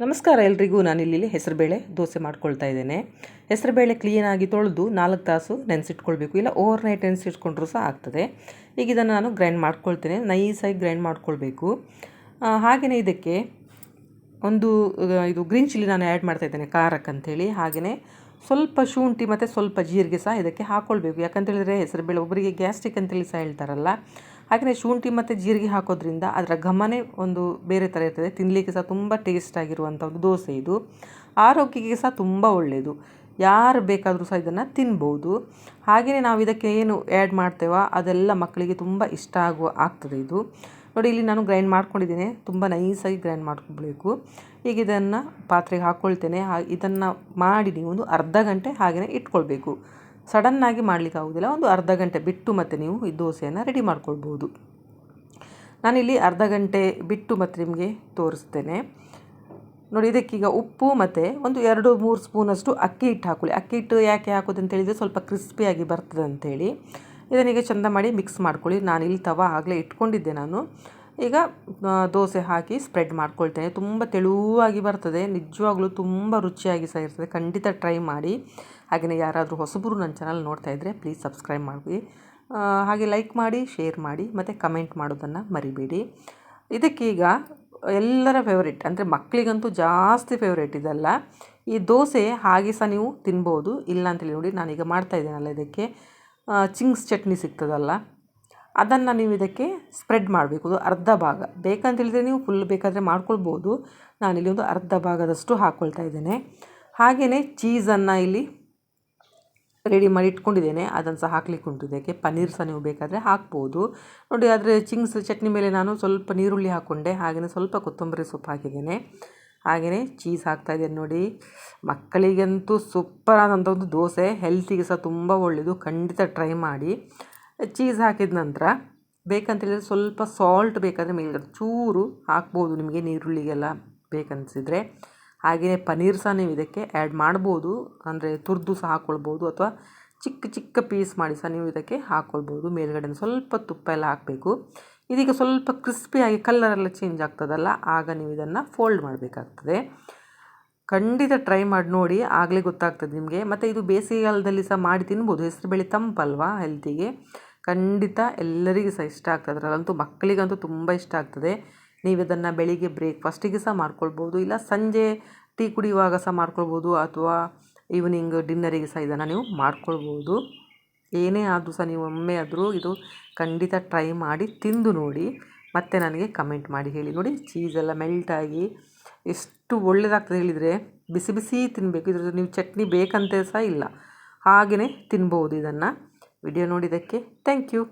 ನಮಸ್ಕಾರ ಎಲ್ರಿಗೂ. ನಾನಿಲ್ಲಿ ಹೆಸರುಬೇಳೆ ದೋಸೆ ಮಾಡ್ಕೊಳ್ತಾ ಇದ್ದೇನೆ. ಹೆಸರುಬೇಳೆ ಕ್ಲೀನಾಗಿ ತೊಳೆದು ನಾಲ್ಕು ತಾಸು ನೆನೆಸಿಟ್ಕೊಳ್ಬೇಕು. ಇಲ್ಲ ಓವರ್ ನೈಟ್ ನೆನೆಸಿಟ್ಕೊಂಡ್ರೂ ಸಹ ಆಗ್ತದೆ. ಈಗ ಇದನ್ನು ನಾನು ಗ್ರೈಂಡ್ ಮಾಡ್ಕೊಳ್ತೇನೆ. ನೈಸಾಗಿ ಗ್ರೈಂಡ್ ಮಾಡ್ಕೊಳ್ಬೇಕು. ಹಾಗೆಯೇ ಇದಕ್ಕೆ ಒಂದು ಇದು ಗ್ರೀನ್ ಚಿಲ್ಲಿ ನಾನು ಆ್ಯಡ್ ಮಾಡ್ತಾ ಇದ್ದೇನೆ ಖಾರಕ್ಕೆ ಅಂಥೇಳಿ. ಹಾಗೆಯೇ ಸ್ವಲ್ಪ ಶುಂಠಿ ಮತ್ತು ಸ್ವಲ್ಪ ಜೀರಿಗೆ ಸಹ ಇದಕ್ಕೆ ಹಾಕ್ಕೊಳ್ಬೇಕು ಯಾಕಂತೇಳಿದರೆ ಹೆಸರುಬೇಳೆ ಒಬ್ಬರಿಗೆ ಗ್ಯಾಸ್ಟ್ರಿಕ್ ಅಂತೇಳಿ ಸಹ ಹೇಳ್ತಾರಲ್ಲ ಹಾಗೆಯೇ ಶುಂಠಿ ಮತ್ತು ಜೀರಿಗೆ ಹಾಕೋದ್ರಿಂದ ಅದರ ಘಮನೇ ಒಂದು ಬೇರೆ ಥರ ಇರ್ತದೆ. ತಿನ್ನಲಿಕ್ಕೆ ಸಹ ತುಂಬ ಟೇಸ್ಟ್ ಆಗಿರುವಂಥ ಒಂದು ದೋಸೆ ಇದು. ಆರೋಗ್ಯಕ್ಕೆ ಸಹ ತುಂಬ ಒಳ್ಳೆಯದು ಯಾರು ಬೇಕಾದರೂ ಸಹ ಇದನ್ನು ತಿನ್ಬೋದು. ಹಾಗೆಯೇ ನಾವು ಇದಕ್ಕೆ ಏನು ಆ್ಯಡ್ ಮಾಡ್ತೇವೋ ಅದೆಲ್ಲ ಮಕ್ಕಳಿಗೆ ತುಂಬ ಇಷ್ಟ ಆಗುವ, ಆಗ್ತದೆ ಇದು. ನೋಡಿ, ಇಲ್ಲಿ ನಾನು ಗ್ರೈಂಡ್ ಮಾಡ್ಕೊಂಡಿದ್ದೇನೆ. ತುಂಬ ನೈಸಾಗಿ ಗ್ರೈಂಡ್ ಮಾಡ್ಕೊಳ್ಬೇಕು. ಈಗ ಇದನ್ನು ಪಾತ್ರೆಗೆ ಹಾಕ್ಕೊಳ್ತೇನೆ ಇದನ್ನು ಮಾಡಿ ನೀವು ಒಂದು ಅರ್ಧ ಗಂಟೆ ಹಾಗೆಯೇ ಇಟ್ಕೊಳ್ಬೇಕು. ಸಡನ್ನಾಗಿ ಮಾಡಲಿಕ್ಕೆ ಆಗೋದಿಲ್ಲ ಒಂದು ಅರ್ಧ ಗಂಟೆ ಬಿಟ್ಟು ಮತ್ತೆ ನೀವು ಈ ದೋಸೆಯನ್ನು ರೆಡಿ ಮಾಡ್ಕೊಳ್ಬೋದು. ನಾನಿಲ್ಲಿ ಅರ್ಧ ಗಂಟೆ ಬಿಟ್ಟು ಮತ್ತೆ ನಿಮಗೆ ತೋರಿಸ್ತೇನೆ. ನೋಡಿ ಇದಕ್ಕೀಗ ಉಪ್ಪು ಮತ್ತು ಒಂದು ಎರಡು ಮೂರು ಸ್ಪೂನಷ್ಟು ಅಕ್ಕಿ ಹಿಟ್ಟು ಹಾಕೊಳ್ಳಿ. ಅಕ್ಕಿ ಹಿಟ್ಟು ಯಾಕೆ ಹಾಕೋದು ಅಂತ ಹೇಳಿದರೆ ಸ್ವಲ್ಪ ಕ್ರಿಸ್ಪಿಯಾಗಿ ಬರ್ತದೆ ಅಂತೇಳಿ ಇದನ್ನೀಗ ಚಂದ ಮಾಡಿ ಮಿಕ್ಸ್ ಮಾಡ್ಕೊಳ್ಳಿ. ನಾನು ಇಲ್ಲಿ ತವ ಆಗಲೇ ಇಟ್ಕೊಂಡಿದ್ದೆ ನಾನು. ಈಗ ದೋಸೆ ಹಾಕಿ ಸ್ಪ್ರೆಡ್ ಮಾಡ್ಕೊಳ್ತೇನೆ. ತುಂಬ ತೆಳುವಾಗಿ ಬರ್ತದೆ. ನಿಜವಾಗ್ಲೂ ತುಂಬ ರುಚಿಯಾಗಿ ಸಹ ಇರ್ತದೆ. ಖಂಡಿತ ಟ್ರೈ ಮಾಡಿ. ಹಾಗೆಯೇ ಯಾರಾದರೂ ಹೊಸಬರು ನನ್ನ ಚಾನಲ್ ನೋಡ್ತಾ ಇದ್ದರೆ ಪ್ಲೀಸ್ ಸಬ್ಸ್ಕ್ರೈಬ್ ಮಾಡಿ ಹಾಗೆ ಲೈಕ್ ಮಾಡಿ ಶೇರ್ ಮಾಡಿ, ಮತ್ತು ಕಮೆಂಟ್ ಮಾಡೋದನ್ನು ಮರಿಬೇಡಿ. ಇದಕ್ಕೀಗ ಎಲ್ಲರ ಫೇವ್ರೇಟ್ ಅಂದರೆ ಮಕ್ಕಳಿಗಂತೂ ಜಾಸ್ತಿ ಫೇವ್ರೇಟ್ ಇದಲ್ಲ. ಈ ದೋಸೆ ಹಾಗೆ ಸಹ ನೀವು ತಿನ್ಬೋದು. ಇಲ್ಲ ಅಂತೇಳಿ ನೋಡಿ, ನಾನೀಗ ಮಾಡ್ತಾ ಇದ್ದೇನಲ್ಲ ಇದಕ್ಕೆ. ಚಿಂಗ್ಸ್ ಚಟ್ನಿ ಸಿಗ್ತದಲ್ಲ. ಅದನ್ನು ನೀವು ಇದಕ್ಕೆ ಸ್ಪ್ರೆಡ್ ಮಾಡಬೇಕು. ಅರ್ಧ ಭಾಗ. ಬೇಕಂತೇಳಿದರೆ ನೀವು ಫುಲ್ ಬೇಕಾದರೆ ಮಾಡ್ಕೊಳ್ಬೋದು. ನಾನಿಲ್ಲಿ ಒಂದು ಅರ್ಧ ಭಾಗದಷ್ಟು ಹಾಕ್ಕೊಳ್ತಾ ಇದ್ದೇನೆ. ಹಾಗೆಯೇ ಚೀಸನ್ನು ಇಲ್ಲಿ ರೆಡಿ ಮಾಡಿ ಇಟ್ಕೊಂಡಿದ್ದೇನೆ. ಅದನ್ನು ಸಹ ಹಾಕ್ಲಿಕ್ಕೆ ಉಂಟು. ಇದಕ್ಕೆ ಪನ್ನೀರ್ ಸಹ ನೀವು ಬೇಕಾದರೆ ಹಾಕ್ಬೋದು. ನೋಡಿ, ಆದರೆ ಚಿಂಗ್ಸ್ ಚಟ್ನಿ ಮೇಲೆ ನಾನು ಸ್ವಲ್ಪ ನೀರುಳ್ಳಿ ಹಾಕ್ಕೊಂಡೆ ಹಾಗೆಯೇ ಸ್ವಲ್ಪ ಕೊತ್ತಂಬರಿ ಸೊಪ್ಪು ಹಾಕಿದ್ದೇನೆ. ಹಾಗೆಯೇ ಚೀಸ್ ಹಾಕ್ತಾ ಇದ್ದೇನೆ ನೋಡಿ. ಮಕ್ಕಳಿಗಂತೂ ಸೂಪರ್ ಆದಂಥ ಒಂದು ದೋಸೆ. ಹೆಲ್ತಿಗೆ ಸಹ ತುಂಬ ಒಳ್ಳೆಯದು ಖಂಡಿತ ಟ್ರೈ ಮಾಡಿ. ಚೀಸ್ ಹಾಕಿದ ನಂತರ ಬೇಕಂತೇಳಿದರೆ ಸ್ವಲ್ಪ ಸಾಲ್ಟ್ ಬೇಕಾದರೆ ಮೇಲೆ ಚೂರು ಹಾಕ್ಬೋದು. ನಿಮಗೆ ನೀರುಳ್ಳಿಗೆಲ್ಲ ಬೇಕನ್ನಿಸಿದರೆ ಹಾಗೆಯೇ ಪನ್ನೀರ್ ಸಹ ನೀವು ಇದಕ್ಕೆ ಆ್ಯಡ್ ಮಾಡ್ಬೋದು. ಅಂದರೆ ತುರಿದು ಸಹ ಹಾಕ್ಕೊಳ್ಬೋದು ಅಥವಾ ಚಿಕ್ಕ ಚಿಕ್ಕ ಪೀಸ್ ಮಾಡಿ ಸಹ ನೀವು ಇದಕ್ಕೆ ಹಾಕ್ಕೊಳ್ಬೋದು ಮೇಲ್ಗಡೆ ಸ್ವಲ್ಪ ತುಪ್ಪ ಎಲ್ಲ ಹಾಕಬೇಕು. ಇದೀಗ ಸ್ವಲ್ಪ ಕ್ರಿಸ್ಪಿಯಾಗಿ ಕಲ್ಲರೆಲ್ಲ ಚೇಂಜ್ ಆಗ್ತದಲ್ಲ, ಆಗ ನೀವು ಇದನ್ನು ಫೋಲ್ಡ್ ಮಾಡಬೇಕಾಗ್ತದೆ. ಖಂಡಿತ ಟ್ರೈ ಮಾಡಿ ನೋಡಿ, ಆಗಲೇ ಗೊತ್ತಾಗ್ತದೆ ನಿಮಗೆ. ಮತ್ತು ಇದು ಬೇಸಿಗೆಗಾಲದಲ್ಲಿ ಸಹ ಮಾಡಿ ತಿನ್ಬೋದು. ಹೆಸರುಬೇಳೆ ತಂಪಲ್ವಾ ಹೆಲ್ತಿಗೆ ಖಂಡಿತ ಎಲ್ಲರಿಗೂ ಸಹ ಇಷ್ಟ ಆಗ್ತದೆ. ಅದರಲ್ಲಂತೂ ಮಕ್ಕಳಿಗಂತೂ ತುಂಬ ಇಷ್ಟ ಆಗ್ತದೆ. ನೀವು ಇದನ್ನು ಬೆಳಿಗ್ಗೆ ಬ್ರೇಕ್ಫಾಸ್ಟಿಗೆ ಸಹ ಮಾಡ್ಕೊಳ್ಬೋದು. ಇಲ್ಲ ಸಂಜೆ ಟೀ ಕುಡಿಯುವಾಗ ಸಹ ಮಾಡ್ಕೊಳ್ಬೋದು. ಅಥವಾ ಈವ್ನಿಂಗ್ ಡಿನ್ನರಿಗೆ ಸಹ ಇದನ್ನು ನೀವು ಮಾಡ್ಕೊಳ್ಬೋದು. ಏನೇ ಆದರೂ ಸಹ ನೀವು ಒಮ್ಮೆ ಆದರೂ ಇದು ಖಂಡಿತ ಟ್ರೈ ಮಾಡಿ ತಿಂದು ನೋಡಿ. ಮತ್ತೆ ನನಗೆ ಕಮೆಂಟ್ ಮಾಡಿ ಹೇಳಿ ನೋಡಿ. ಚೀಸೆಲ್ಲ ಮೆಲ್ಟಾಗಿ ಎಷ್ಟು ಒಳ್ಳೆಯದಾಗ್ತದೆ ಹೇಳಿದರೆ ಬಿಸಿ ಬಿಸಿ ತಿನ್ನಬೇಕು ಇದ್ರ ನೀವು ಚಟ್ನಿ ಬೇಕಂತ ಸಹ ಇಲ್ಲ. ಹಾಗೆಯೇ ತಿನ್ಬೋದು ಇದನ್ನು. ವಿಡಿಯೋ ನೋಡಿದ್ದಕ್ಕೆ ಥ್ಯಾಂಕ್ ಯು